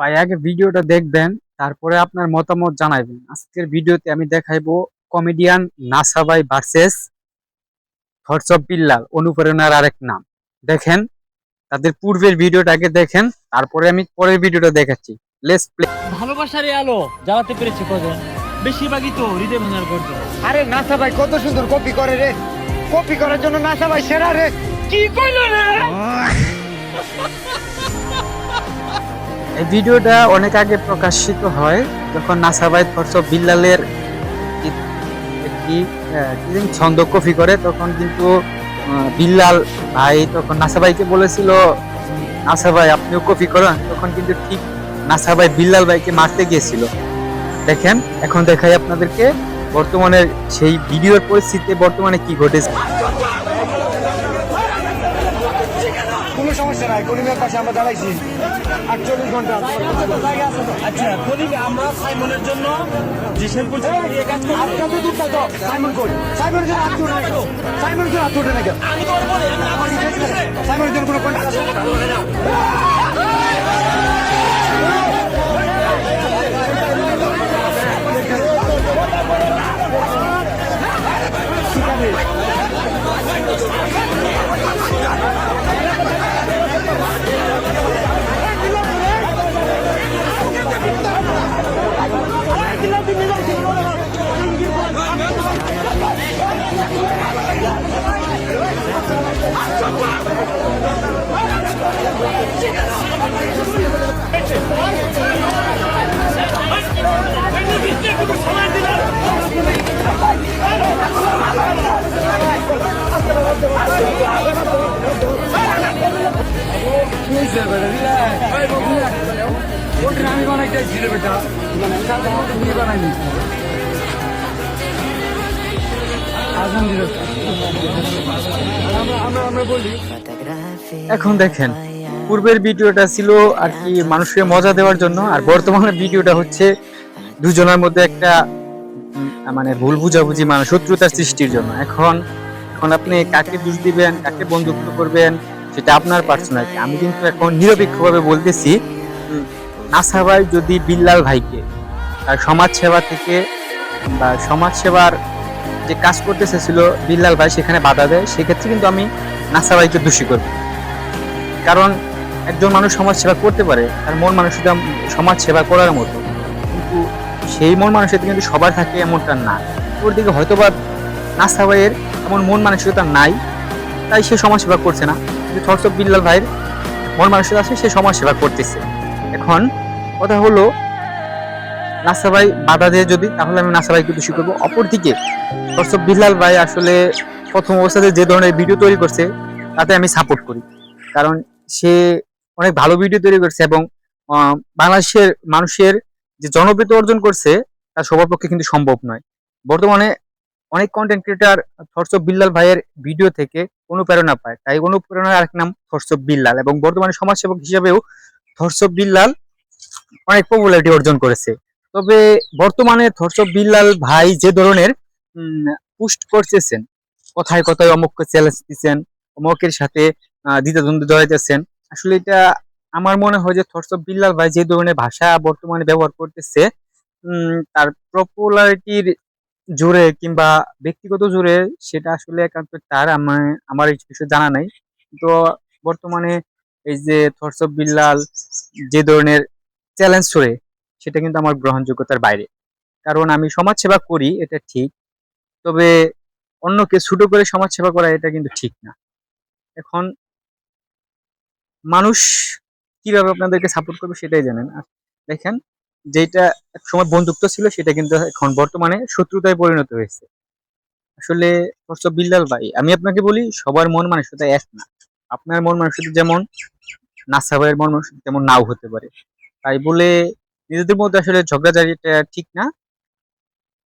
ভাই আগে ভিডিওটা দেখবেন তারপরে আপনার মতামত জানাবেন আজকের ভিডিওতে আমি দেখাইবো কমেডিয়ান নাসা ভাই ভার্সেস অফ বিল্লাল অনুপ্রেরণার আরেক নাম। দেখেন তাদের পূর্বের ভিডিওটা আগে দেখেন তারপরে আমি পরের ভিডিওটা দেখাচ্ছি। লেটস প্লে ভালোবাসার আলো জ্বালাতে পেরেছে কজন? বেশিরভাগই তো হৃদয় ভাঙার গর্জন আরে নাসা ভাই কত সুন্দর কপি করে রে। কপি করার জন্য নাসা ভাই সেরা রে। কি কইলো রে? এই ভিডিওটা অনেক আগে প্রকাশিত হয়, যখন নাসা ভাই থটস অফ বিল্লালের একটি- ছন্দ কপি করে, তখন কিন্তু বিল্লাল ভাই তখন নাসা ভাইকে বলেছিল, নাসা ভাই, আপনিও কপি করেন। তখন কিন্তু ঠিক নাসা ভাই বিল্লাল ভাইকে মারতে গিয়েছিল। দেখেন, এখন দেখাই আপনাদেরকে বর্তমানে সেই ভিডিওর পরিস্থিতিতে বর্তমানে কি ঘটেছে। কোনো নাই কলিমের পাশে আমরা দাঁড়াইছি। আটচল্লিশ ঘণ্টা আচ্ছা কলিগে আমরা সাইমনের জন্য যে শেরপুর সাইমন কই? সাইমনের জন্য হাত তুলে নাকি সাইমনের জন্য হাত তুলে নাকি সাইমনের জন্য কোনো কন্ট্যাক্ট আমি বানাইতে ছিল বেটা বলি এখন দেখেন। পূর্বের ভিডিওটা ছিল আর কি মানুষকে মজা দেওয়ার জন্য, আর বর্তমানে ভিডিওটা হচ্ছে দুজনের মধ্যে একটা মানে ভুল বুঝাবুঝি মানে শত্রুতার সৃষ্টির জন্য। এখন এখন আপনি কাকে দোষ দিবেন, কাকে বন্ধুত্ব করবেন, সেটা আপনার পার্সোনালিটি আমি কিন্তু এখন নিরপেক্ষভাবে বলতেছি নাসা ভাই যদি বিল্লাল ভাইকে, তার সমাজ সেবা থেকে, বা সমাজ সেবার যে কাজ করতে চেয়েছিল বিল্লাল ভাই সেখানে বাধা দেয়, সেক্ষেত্রে কিন্তু আমি নাসা ভাইকে দোষী করব। কারণ একজন মানুষ সমাজ সেবা করতে পারে, তার মন মানসিকতা সমাজ সেবা করার মতো। কিন্তু সেই মন মানসিকতা কিন্তু সবার থাকে এমনটা না। ওর দিকে হয়তো বা নাস্তা ভাইয়ের এমন মন মানসিকতা নাই, তাই সে সমাজ সেবা করছে না। কিন্তু থটস বিল্লাল ভাইয়ের মন মানসিকতা আছে, সে সমাজ সেবা করতেছে। এখন কথা হলো, নাসা ভাই বাধা দিয়ে যদি, তাহলে আমি নাসা ভাইকে দোষী করব। অপরদিকে অফ বিল্লাল ভাই আসলে প্রথম অবস্থাতে যে ধরনের ভিডিও তৈরি করছে, তাতে আমি সাপোর্ট করি। কারণ সে অনেক ভালো ভিডিও তৈরি করছে এবং বাংলাদেশের মানুষের যে জনপ্রিয়তা অর্জন করছে তা সবার পক্ষে কিন্তু সম্ভব নয়। বর্তমানে অনেক কন্টেন্ট ক্রিয়েটার থটস বিল্লাল ভাইয়ের ভিডিও থেকে অনুপ্রেরণা পায়। তাই অনুপ্রেরণার আরেক নাম থটস বিল্লাল এবং বর্তমানে সমাজসেবক হিসেবেও অফ বিল্লাল অনেক পপুলারিটি অর্জন করেছে। তবে বর্তমানে অফ বিল্লাল ভাই যে ধরনের পুস্ট করতেছেন, কথায় কথায় অমুককে চ্যালেঞ্জ দিচ্ছেন, অমুকের সাথে দ্বিধাদ্বন্দ্বে জড়াইতেছেন আসলে এটা আমার মনে হয় যে থটস অফ বিল্লাল ভাই যে ধরনের ভাষা বর্তমানে ব্যবহার করতেছে তার পপুলারিটির জোরে কিংবা ব্যক্তিগত জোরে সেটা আসলে একান্ত তার, আমার আমার বিষয়ে জানা নাই। তো বর্তমানে এই যে থটস অফ বিল্লাল যে ধরনের চ্যালেঞ্জ ছড়ে সেটা কিন্তু আমার গ্রহণযোগ্যতার বাইরে। কারণ আমি সমাজ সেবা করি, এটা ঠিক। তবে অন্যকে ছোট করে সমাজ সেবা করা, এটা কিন্তু ঠিক না। এখন মানুষ কীভাবে আপনাদেরকে সাপোর্ট করবে সেটাই জানেন। দেখেন যেটা এক সময় বন্ধুত্ব ছিল, সেটা কিন্তু এখন বর্তমানে শত্রুতায় পরিণত হয়েছে। আসলে বিল্লাল ভাই, আমি আপনাকে বলি, সবার মন মানসিকতা এক না। আপনার মন মানসিকতা যেমন, নাসা ভাইয়ের মন মানসিকতা তেমন নাও হতে পারে। তাই বলে, নিজেদের মধ্যে আসলে ঝগড়াঝাড়িটা ঠিক না।